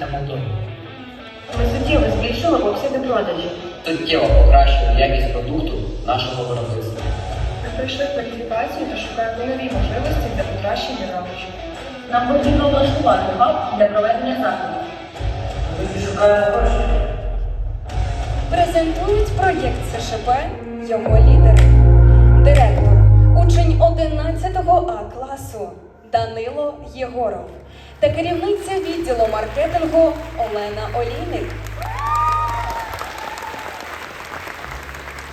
та мотор. Ми суттєво збільшили обсяги продажі. Суттєво покращили якість продукту нашого виробництва. Ми пройшли кваліфікацію та шукаємо нові можливості для покращення робочих. Нам потрібно влаштувати хаб для проведення заходів. Ми шукаємо гроші. Презентують проєкт СШП його лідер. Директор, учень 11 А класу. Данило Єгоров та керівниця відділу маркетингу Олена Олійник.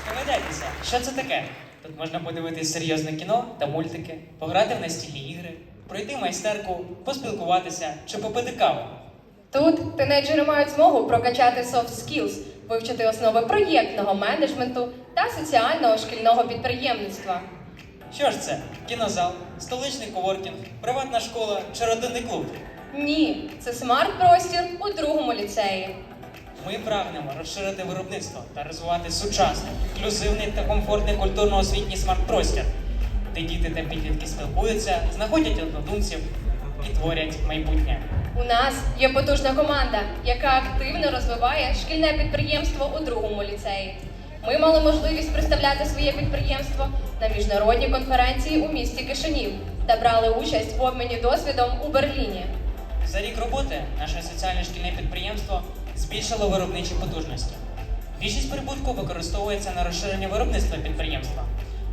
Здогадайтеся, що це таке? Тут можна подивитись серйозне кіно та мультики, пограти в настільні ігри, пройти майстерку, поспілкуватися чи попити каву. Тут тинейджери мають змогу прокачати soft skills, вивчити основи проєктного менеджменту та соціального шкільного підприємництва. Що ж це? Кінозал, столичний коворкінг, приватна школа чи родинний клуб? Ні, це смарт-простір у другому ліцеї. Ми прагнемо розширити виробництво та розвивати сучасний, інклюзивний та комфортний культурно-освітній смарт-простір, де діти та підлітки спілкуються, знаходять однодумців і творять майбутнє. У нас є потужна команда, яка активно розвиває шкільне підприємство у другому ліцеї. Ми мали можливість представляти своє підприємство на міжнародній конференції у місті Кишинів та брали участь в обміні досвідом у Берліні. За рік роботи наше соціальне шкільне підприємство збільшило виробничі потужності. Більшість прибутку використовується на розширення виробництва підприємства,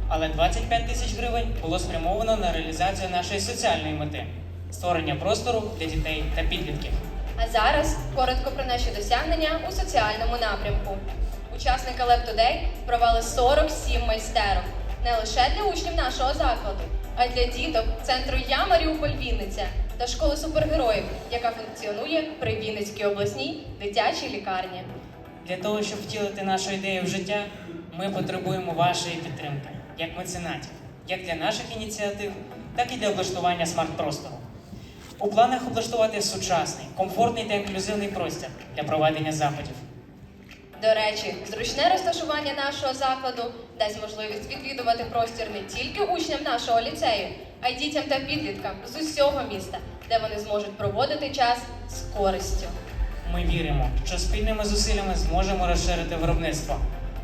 але 25 тисяч гривень було спрямовано на реалізацію нашої соціальної мети створення простору для дітей та підлітків. А зараз коротко про наші досягнення у соціальному напрямку. Учасники Lab Today провели 47 майстерок не лише для учнів нашого закладу, а й для діток центру Я Маріуполь Вінниця та школи супергероїв, яка функціонує при Вінницькій обласній дитячій лікарні. Для того, щоб втілити нашу ідею в життя, ми потребуємо вашої підтримки, як меценатів, як для наших ініціатив, так і для облаштування смарт-простору. У планах облаштувати сучасний, комфортний та інклюзивний простір для проведення заходів. До речі, зручне розташування нашого закладу дасть можливість відвідувати простір не тільки учням нашого ліцею, а й дітям та підліткам з усього міста, де вони зможуть проводити час з користю. Ми віримо, що спільними зусиллями зможемо розширити виробництво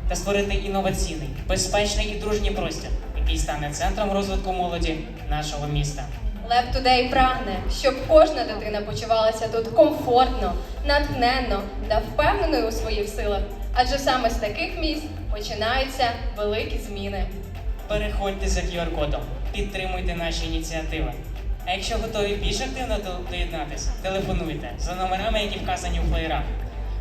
та створити інноваційний, безпечний і дружній простір, який стане центром розвитку молоді нашого міста. Lab Today прагне, щоб кожна дитина почувалася тут комфортно, натхненно та впевненою у своїх силах. Адже саме з таких місць починаються великі зміни. Переходьте за QR-кодом, підтримуйте наші ініціативи. А якщо готові більш активно доєднатися, телефонуйте за номерами, які вказані у флеєрах.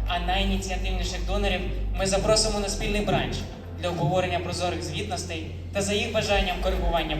А найініціативніших донорів ми запросимо на спільний бранч для обговорення прозорих звітностей та за їх бажанням коригування